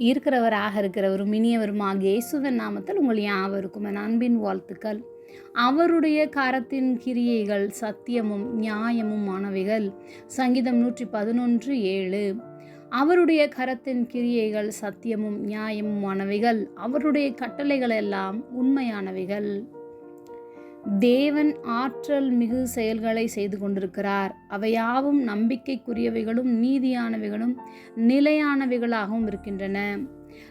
இருக்கிறவராக இருக்கிறவரும் இனியவரும் ஆகிய இயேசுவின் நாமத்தில் உங்கள் யாவருக்கும் என் அன்பின் வாழ்த்துக்கள். அவருடைய கரத்தின் கிரியைகள் சத்தியமும் நியாயமும் ஆனவைகள். சங்கீதம் நூற்றி பதினொன்று ஏழு. அவருடைய கரத்தின் கிரியைகள் சத்தியமும் நியாயமும் ஆனவைகள். அவருடைய கட்டளைகள் எல்லாம் உண்மையானவைகள். தேவன் ஆற்றல் மிகு செயல்களை செய்து கொண்டிருக்கிறார். அவையாவும் நம்பிக்கைக்குரியவைகளும் நீதியானவைகளும் நிலையானவைகளாகவும் இருக்கின்றன.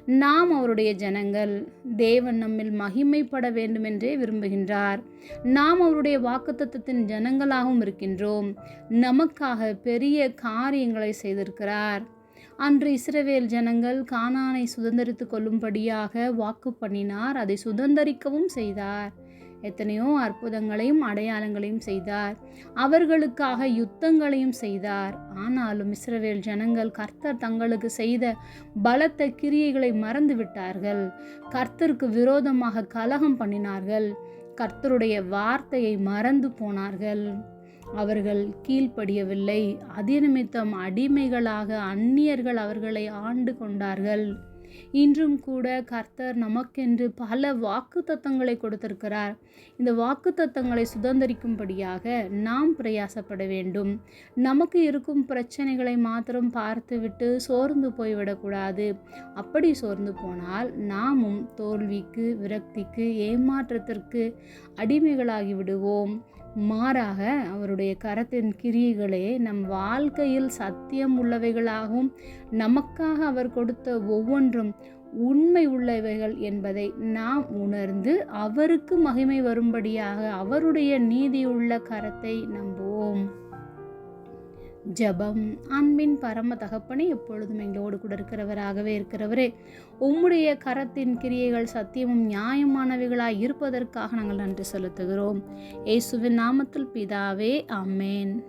நாம் அவருடைய ஜனங்கள். தேவன் நம்மில் மகிமைப்பட வேண்டுமென்றே விரும்புகின்றார். நாம் அவருடைய வாக்குத்தத்தின் ஜனங்களாகவும் இருக்கின்றோம். நமக்காக பெரிய காரியங்களை செய்திருக்கிறார். அன்று இஸ்ரவேல் ஜனங்கள் கானானை சுதந்திரித்து கொள்ளும்படியாக வாக்கு பண்ணினார். அதை சுதந்திரிக்கவும் செய்தார். எத்தனையோ அற்புதங்களையும் அடையாளங்களையும் செய்தார். அவர்களுக்காக யுத்தங்களையும் செய்தார். ஆனாலும் இஸ்ரவேல் ஜனங்கள் கர்த்தர் தங்களுக்கு செய்த பலத்த கிரியைகளை மறந்து விட்டார்கள் கர்த்தருக்கு விரோதமாக கலகம் பண்ணினார்கள். கர்த்தருடைய வார்த்தையை மறந்து போனார்கள். அவர்கள் கீழ்ப்படியவில்லை. அதிநிமித்தம் அடிமைகளாக அந்நியர்கள் அவர்களை ஆண்டு கொண்டார்கள். இன்றும் கூட கர்த்தர் நமக்கென்று பல வாக்கு தத்தங்களை கொடுத்திருக்கிறார். இந்த வாக்கு தத்தங்களை சுதந்திரிக்கும்படியாக நாம் பிரயாசப்பட வேண்டும். நமக்கு இருக்கும் பிரச்சனைகளை மாத்திரம் பார்த்துவிட்டு சோர்ந்து போய்விடக்கூடாது. அப்படி சோர்ந்து போனால் நாமும் தோல்விக்கு விரக்திக்கு ஏமாற்றத்திற்கு அடிமைகளாகி விடுவோம் மாறாக அவருடைய கரத்தின் கிரியைகளே நம் வாழ்க்கையில் சத்தியம் உள்ளவைகளாகவும் நமக்காக அவர் கொடுத்த ஒவ்வொன்றும் உண்மை உள்ளவைகள் என்பதை நாம் உணர்ந்து அவருக்கு மகிமை வரும்படியாக அவருடைய நீதியுள்ள கரத்தை நம்புவோம். ஜபம் அன்பின் பரம தகப்பனே எப்பொழுதும் எங்களோடு கூட இருக்கிறவராகவே இருக்கிறவரே உம்முடைய கரத்தின் கிரியைகள் சத்தியமும் நியாயமானவைகளாய் இருப்பதற்காக நாங்கள் நன்றி செலுத்துகிறோம். இயேசுவின் நாமத்தில் பிதாவே அம்மேன்